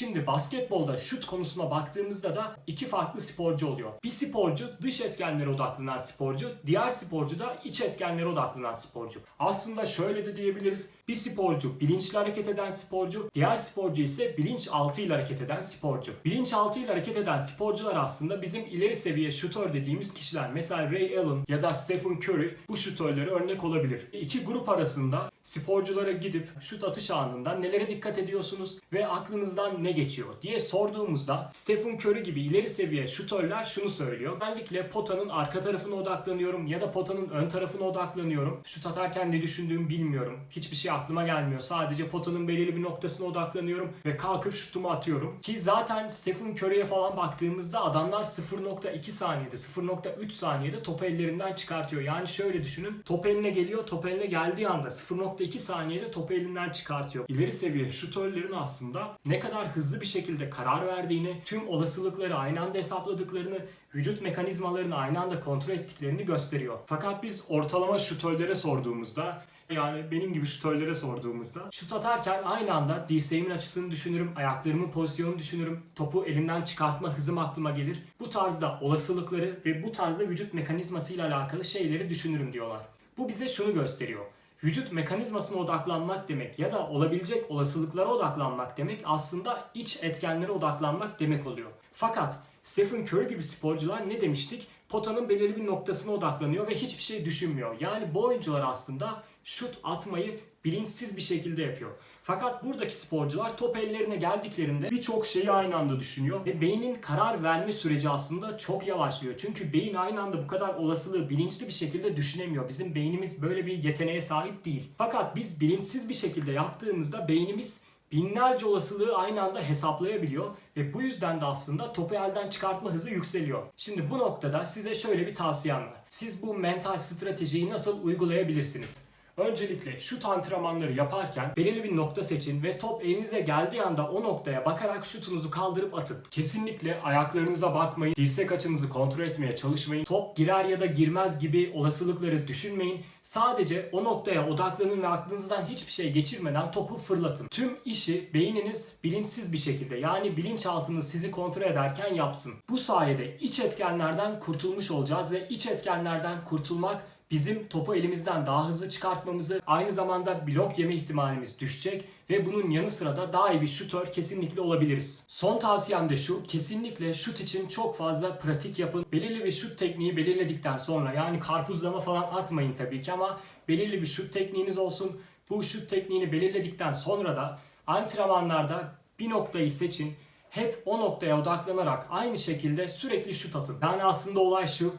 Şimdi basketbolda şut konusuna baktığımızda da iki farklı sporcu oluyor. Bir sporcu dış etkenlere odaklanan sporcu, diğer sporcu da iç etkenlere odaklanan sporcu. Aslında şöyle de diyebiliriz. Bir sporcu bilinçli hareket eden sporcu, diğer sporcu ise bilinçaltıyla hareket eden sporcu. Bilinçaltıyla hareket eden sporcular aslında bizim ileri seviye şutör dediğimiz kişiler. Mesela Ray Allen ya da Stephen Curry bu şutörlere örnek olabilir. İki grup arasında sporculara gidip şut atış anında nelere dikkat ediyorsunuz ve aklınızdan ne geçiyor diye sorduğumuzda Stephen Curry gibi ileri seviye şutörler şunu söylüyor. Genellikle potanın arka tarafına odaklanıyorum ya da potanın ön tarafına odaklanıyorum. Şut atarken ne düşündüğümü bilmiyorum. Hiçbir şey aklıma gelmiyor. Sadece potanın belirli bir noktasına odaklanıyorum ve kalkıp şutumu atıyorum. Ki zaten Stephen Curry'e falan baktığımızda adamlar 0.2 saniyede, 0.3 saniyede topu ellerinden çıkartıyor. Yani şöyle düşünün. Top eline geliyor, top eline geldiği anda 0.2 saniyede topu elinden çıkartıyor. İleri seviye şutörlerin aslında ne kadar hızlı bir şekilde karar verdiğini, tüm olasılıkları aynı anda hesapladıklarını, vücut mekanizmalarını aynı anda kontrol ettiklerini gösteriyor. Fakat biz ortalama şutörlere sorduğumuzda yani benim gibi şutörlere sorduğumuzda şut atarken aynı anda dirseğimin açısını düşünürüm, ayaklarımın pozisyonunu düşünürüm, topu elimden çıkartma hızım aklıma gelir. Bu tarzda olasılıkları ve bu tarzda vücut mekanizmasıyla alakalı şeyleri düşünürüm diyorlar. Bu bize şunu gösteriyor. Vücut mekanizmasına odaklanmak demek ya da olabilecek olasılıklara odaklanmak demek aslında iç etkenlere odaklanmak demek oluyor. Fakat Stephen Curry gibi sporcular ne demiştik? Potanın belirli bir noktasına odaklanıyor ve hiçbir şey düşünmüyor. Yani bu oyuncular aslında şut atmayı bilinçsiz bir şekilde yapıyor. Fakat buradaki sporcular top ellerine geldiklerinde birçok şeyi aynı anda düşünüyor ve beynin karar verme süreci aslında çok yavaşlıyor. Çünkü beyin aynı anda bu kadar olasılığı bilinçli bir şekilde düşünemiyor. Bizim beynimiz böyle bir yeteneğe sahip değil. Fakat biz bilinçsiz bir şekilde yaptığımızda beynimiz binlerce olasılığı aynı anda hesaplayabiliyor ve bu yüzden de aslında topu elden çıkartma hızı yükseliyor. Şimdi bu noktada size şöyle bir tavsiyem var. Siz bu mental stratejiyi nasıl uygulayabilirsiniz? Öncelikle şut antrenmanları yaparken belirli bir nokta seçin ve top elinize geldiği anda o noktaya bakarak şutunuzu kaldırıp atın. Kesinlikle ayaklarınıza bakmayın, dirsek açınızı kontrol etmeye çalışmayın. Top girer ya da girmez gibi olasılıkları düşünmeyin. Sadece o noktaya odaklanın ve aklınızdan hiçbir şey geçirmeden topu fırlatın. Tüm işi beyniniz bilinçsiz bir şekilde yani bilinçaltınız sizi kontrol ederken yapsın. Bu sayede iç etkenlerden kurtulmuş olacağız ve iç etkenlerden kurtulmak bizim topu elimizden daha hızlı çıkartmamızı, aynı zamanda blok yeme ihtimalimiz düşecek ve bunun yanı sıra da daha iyi bir şutör kesinlikle olabiliriz. Son tavsiyem de şu, kesinlikle şut için çok fazla pratik yapın. Belirli bir şut tekniği belirledikten sonra yani karpuzlama falan atmayın tabii ki ama belirli bir şut tekniğiniz olsun. Bu şut tekniğini belirledikten sonra da antrenmanlarda bir noktayı seçin. Hep o noktaya odaklanarak aynı şekilde sürekli şut atın. Yani aslında olay şu,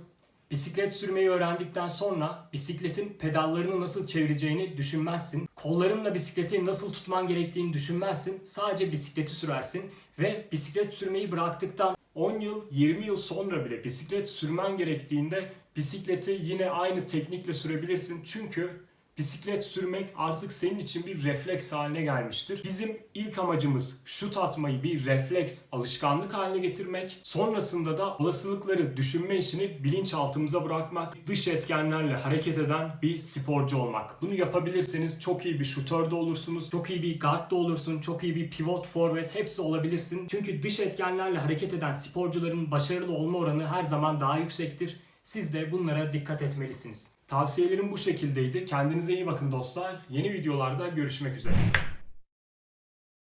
Bisiklet sürmeyi öğrendikten sonra bisikletin pedallarını nasıl çevireceğini düşünmezsin. Kollarınla bisikleti nasıl tutman gerektiğini düşünmezsin. Sadece bisikleti sürersin ve bisiklet sürmeyi bıraktıktan 10 yıl, 20 yıl sonra bile bisiklet sürmen gerektiğinde bisikleti yine aynı teknikle sürebilirsin. Çünkü bisiklet sürmek artık senin için bir refleks haline gelmiştir. Bizim ilk amacımız şut atmayı bir refleks, alışkanlık haline getirmek. Sonrasında da olasılıkları düşünme işini bilinçaltımıza bırakmak, dış etkenlerle hareket eden bir sporcu olmak. Bunu yapabilirseniz çok iyi bir şutör de olursunuz, çok iyi bir guard da olursun, çok iyi bir pivot, forvet hepsi olabilirsin. Çünkü dış etkenlerle hareket eden sporcuların başarılı olma oranı her zaman daha yüksektir. Siz de bunlara dikkat etmelisiniz. Tavsiyelerim bu şekildeydi. Kendinize iyi bakın dostlar. Yeni videolarda görüşmek üzere.